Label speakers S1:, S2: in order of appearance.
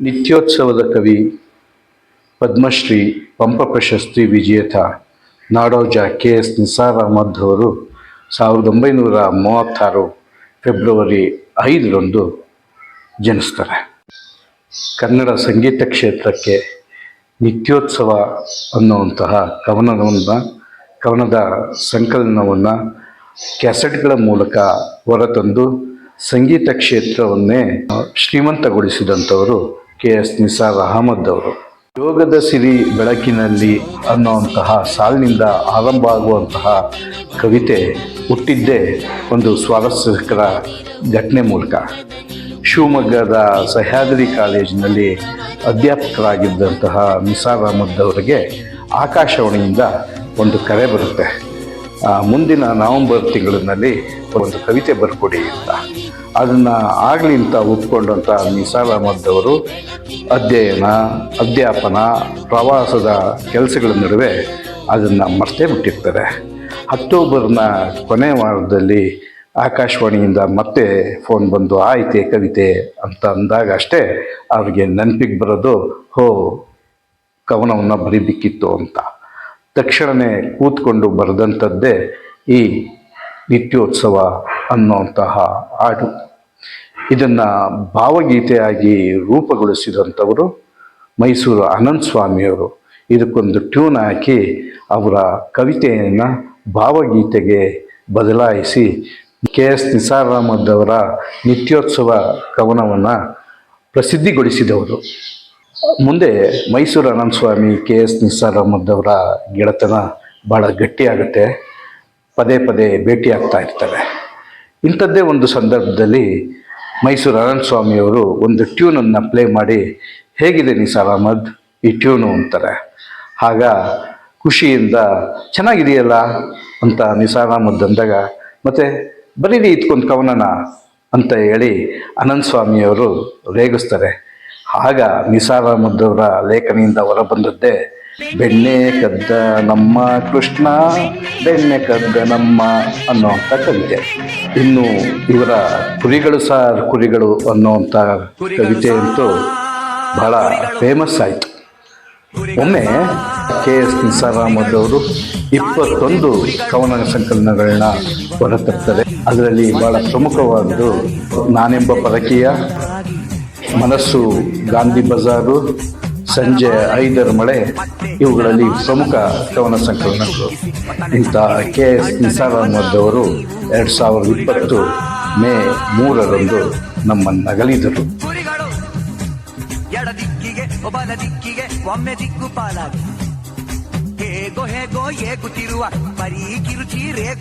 S1: ನಿತ್ಯೋತ್ಸವದ ಕವಿ ಪದ್ಮಶ್ರೀ ಪಂಪ ಪ್ರಶಸ್ತಿ ವಿಜೇತ ನಾಡೋಜ ಕೆ ಎಸ್ ನಿಸಾರ್ ಅಹಮದ್ ಅವರು ಸಾವಿರದ ಒಂಬೈನೂರ ಮೂವತ್ತಾರು ಫೆಬ್ರವರಿ ಐದರಂದು ಜನಿಸ್ತಾರೆ. ಕನ್ನಡ ಸಂಗೀತ ಕ್ಷೇತ್ರಕ್ಕೆ ನಿತ್ಯೋತ್ಸವ ಅನ್ನುವಂತಹ ಕವನವನ್ನು, ಕವನದ ಸಂಕಲನವನ್ನು ಕ್ಯಾಸೆಟ್ಗಳ ಮೂಲಕ ಹೊರತಂದು ಸಂಗೀತ ಕ್ಷೇತ್ರವನ್ನೇ ಶ್ರೀಮಂತಗೊಳಿಸಿದಂಥವರು ಕೆ ಎಸ್ ನಿಸಾರ್ ಅಹಮದ್ ಅವರು. ಯೋಗದ ಸಿರಿ ಬೆಳಕಿನಲ್ಲಿ ಅನ್ನುವಂತಹ ಸಾಲಿನಿಂದ ಆರಂಭ ಆಗುವಂತಹ ಕವಿತೆ ಹುಟ್ಟಿದ್ದೇ ಒಂದು ಸ್ವಾರಸ್ಯಕರ ಘಟನೆ ಮೂಲಕ. ಶಿವಮೊಗ್ಗದ ಸಹ್ಯಾದ್ರಿ ಕಾಲೇಜಿನಲ್ಲಿ ಅಧ್ಯಾಪಕರಾಗಿದ್ದಂತಹ ನಿಸಾರ್ ಅಹಮದ್ ಅವರಿಗೆ ಆಕಾಶವಾಣಿಯಿಂದ ಒಂದು ಕರೆ ಬರುತ್ತೆ. ಮುಂದಿನ ನವೆಂಬರ್ ತಿಂಗಳಿನಲ್ಲಿ ಒಂದು ಕವಿತೆ ಬರ್ಕೊಡಿ ಅಂತ. ಅದನ್ನು ಆಗಲಿ ಅಂತ ಒಪ್ಕೊಂಡಂಥ ನಿಸಾರ್ ಅಹಮದ್ ಅವರು ಅಧ್ಯಯನ, ಅಧ್ಯಾಪನ, ಪ್ರವಾಸದ ಕೆಲಸಗಳ ನಡುವೆ ಅದನ್ನು ಮರ್ತೇ ಬಿಟ್ಟಿರ್ತಾರೆ. ಅಕ್ಟೋಬರ್ನ ಕೊನೆ ವಾರದಲ್ಲಿ ಆಕಾಶವಾಣಿಯಿಂದ ಮತ್ತೆ ಫೋನ್ ಬಂದು, ಆಯ್ತೆ ಕವಿತೆ ಅಂತ ಅಂದಾಗ ಅಷ್ಟೇ ಅವ್ರಿಗೆ ನೆನಪಿಗೆ ಬರೋದು, ಹೋ, ಕವನವನ್ನು ಬರೀಬೇಕಿತ್ತು ಅಂತ. ತಕ್ಷಣವೇ ಕೂತ್ಕೊಂಡು ಬರೆದಂಥದ್ದೇ ಈ ನಿತ್ಯೋತ್ಸವ ಅನ್ನುವಂತಹ ಹಾಡು. ಇದನ್ನು ಭಾವಗೀತೆಯಾಗಿ ರೂಪುಗೊಳಿಸಿದಂಥವರು ಮೈಸೂರು ಅನಂತ ಸ್ವಾಮಿಯವರು. ಇದಕ್ಕೊಂದು ಟ್ಯೂನ್ ಹಾಕಿ ಅವರ ಕವಿತೆಯನ್ನು ಭಾವಗೀತೆಗೆ ಬದಲಾಯಿಸಿ ಕೆ ಎಸ್ ನಿಸಾರ್ ನಿತ್ಯೋತ್ಸವ ಕವನವನ್ನು ಪ್ರಸಿದ್ಧಿಗೊಳಿಸಿದವರು. ಮುಂದೆ ಮೈಸೂರು ಅನಂತ ಸ್ವಾಮಿ ಕೆ ಎಸ್ ನಿಸಾರ್ ಅಹಮದ್ ಅವರ ಗೆಳೆತನ ಭಾಳ ಗಟ್ಟಿಯಾಗುತ್ತೆ. ಪದೇ ಪದೇ ಭೇಟಿಯಾಗ್ತಾ ಇರ್ತಾರೆ ಇಂಥದ್ದೇ ಒಂದು ಸಂದರ್ಭದಲ್ಲಿ ಮೈಸೂರು ಅನಂತ ಸ್ವಾಮಿಯವರು ಒಂದು ಟ್ಯೂನನ್ನು ಪ್ಲೇ ಮಾಡಿ ಹೇಗಿದೆ ನಿಸಾರ್ ಅಹಮದ್ ಈ ಟ್ಯೂನು ಅಂತಾರೆ. ಆಗ ಖುಷಿಯಿಂದ ಚೆನ್ನಾಗಿದೆಯಲ್ಲ ಅಂತ ನಿಸಾರ್ ಅಹಮದ್ ಅಂದಾಗ, ಮತ್ತೆ ಬರೀರಿ ಇತ್ಕೊಂಡು ಕವನನ ಅಂತ ಹೇಳಿ ಅನಂತ ಸ್ವಾಮಿಯವರು ರೇಗಿಸ್ತಾರೆ. ಆಗ ನಿಸಾರ್ ಅಹಮದ್ ಅವರ ಲೇಖನಿಯಿಂದ ಹೊರಬಂದದ್ದೇ, ಬೆಣ್ಣೆ ಕದ್ದ ನಮ್ಮ ಕೃಷ್ಣ, ಬೆಣ್ಣೆ ಕದ್ದ ನಮ್ಮ ಅನ್ನುವಂಥ ಕವಿತೆ. ಇನ್ನು ಇವರ ಕುರಿಗಳು ಸಾರ್ ಕುರಿಗಳು ಅನ್ನುವಂಥ ಕವಿತೆ ಅಂತೂ ಬಹಳ ಫೇಮಸ್ ಆಯಿತು. ಒಮ್ಮೆ ಕೆ ಎಸ್ ನಿಸಾರ್ ಅಹಮದ್ ಅವರು ಇಪ್ಪತ್ತೊಂದು ಕವನ ಸಂಕಲನಗಳನ್ನ ಹೊರತರ್ತಾರೆ ಅದರಲ್ಲಿ ಬಹಳ ಪ್ರಮುಖವಾದದ್ದು ನಾನೆಂಬ ಪರಕೀಯ ಮನಸ್ಸು ಗಾಂಧಿ ಬಜಾರು, ಸಂಜೆ ಐದರ ಮಳೆ, ಇವುಗಳಲ್ಲಿ ಪ್ರಮುಖ ಕವನ ಸಂಕಲನಗಳು ಇಂಥ ಕೆ ಎಸ್ ನಿಸಾರ್ ಅಹಮದ್ ಅವರು ಎರಡು ಸಾವಿರದ ಇಪ್ಪತ್ತು ಮೇ ಮೂರರಂದು
S2: ಕುರಿಗಳು ಎಡ ದಿಕ್ಕಿಗೆ ಒಬ್ಬನ ದಿಕ್ಕಿಗೆ ಒಮ್ಮೆ ದಿಕ್ಕು ಪಾಲಾಗಿ. ಹೇಗೋ ಹೇಗೋ ಏಗುತ್ತಿರುವ ಬರೀ ಕಿರುಚಿ ರೇಗು